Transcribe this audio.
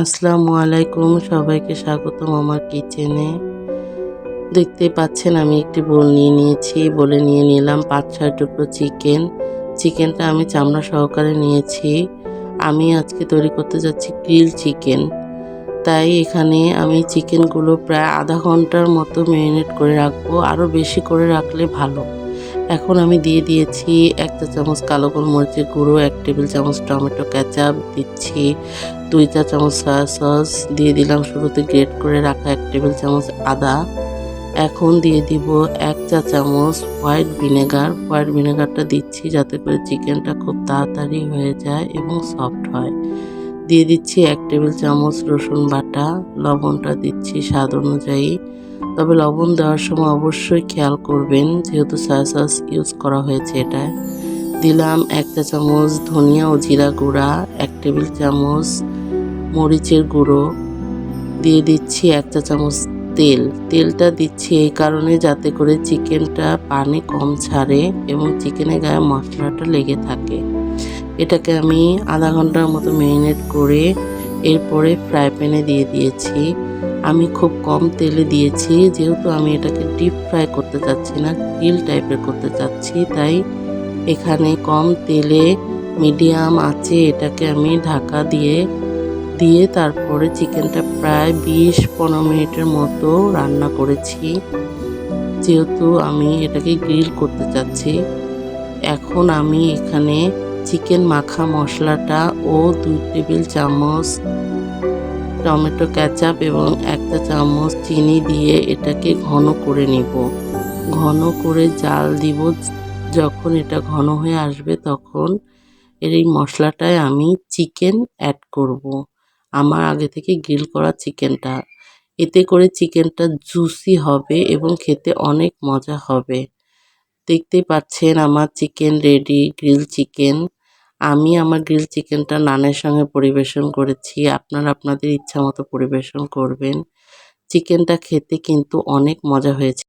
আসসালামু আলাইকুম, সবাইকে স্বাগতম আমার কিচেনে। দেখতে পাচ্ছেন আমি একটি বোল নিয়ে নিয়েছি। বলে নিয়ে নিলাম পাঁচ ছয় টুকরো চিকেন। চিকেনটা আমি চামড়া সহকারে নিয়েছি। আমি আজকে তৈরি করতে যাচ্ছি গ্রিল চিকেন। তাই এখানে আমি চিকেনগুলো প্রায় আধা ঘণ্টার মতো ম্যারিনেট করে রাখব। আরও বেশি করে রাখলে ভালো। এখন আমি দিয়ে দিয়েছি এক চা চামচ কালো গোলমরিচের গুঁড়ো, এক টেবিল চামচ টমেটো ক্যাচাপ দিচ্ছি দুই চা চামচ সয়া সস দিয়ে দিলাম শুরুতে গ্রেট করে রাখা এক টেবিল চামচ আদা। এখন দিয়ে দিব এক চা চামচ হোয়াইট ভিনেগার হোয়াইট ভিনেগারটা দিচ্ছি যাতে করে চিকেনটা খুব তাড়াতাড়ি হয়ে যায় এবং সফট হয়। দিয়ে দিচ্ছি এক টেবিল চামচ রসুন বাটা, লবণটা দিচ্ছি স্বাদ অনুযায়ী। তবে লবণ দেওয়ার সময় অবশ্যই খেয়াল করবেন, যেহেতু সয়া সস ইউজ করা হয়েছে এটায় দিলাম এক চা চামচ ধনিয়া ও জিরা গুঁড়া, এক টেবিল চামচ মরিচের গুঁড়ো। দিয়ে দিচ্ছি এক চা চামচ তেল। তেলটা দিচ্ছি এই কারণে যাতে করে চিকেনটা পানি কম ছাড়ে এবং চিকেনের গায়ে মশলাটা লেগে থাকে। এটাকে আমি আধা ঘণ্টার মতো ম্যারিনেট করে এরপরে ফ্রাই প্যানে দিয়ে দিয়েছি। আমি খুব কম তেলে দিয়েছি, যেহেতু আমি এটাকে ডিপ ফ্রাই করতে চাচ্ছি না গ্রিল টাইপের করতে চাচ্ছি, তাই এখানে কম তেলে মিডিয়াম আছে এটাকে আমি ঢাকা দিয়ে দিয়ে তারপরে চিকেনটা প্রায় বিশ পনেরো মিনিটের মতো রান্না করেছি, যেহেতু আমি এটাকে গ্রিল করতে চাচ্ছি। এখন আমি এখানে চিকেন মাখা মশলাটা ও দুই টেবিল চামচ টমেটো ক্যাচাপ এবং একটা চামচ চিনি দিয়ে এটাকে ঘন করে নিব। ঘন করে জাল দিব। যখন এটা ঘন হয়ে আসবে তখন এর এই মশলাটায় আমি চিকেন অ্যাড করব। আমার আগে থেকে গ্রিল করা চিকেনটা। এতে করে চিকেনটা জুসি হবে এবং খেতে অনেক মজা হবে। দেখতে পাচ্ছেন আমার চিকেন রেডি, গ্রিল চিকেন। আমি আমার গ্রিল চিকেনটা নানের সঙ্গে পরিবেশন করেছি। আপনারা আপনাদের ইচ্ছা মতো পরিবেশন করবেন। চিকেনটা খেতে কিন্তু অনেক মজা হয়েছে।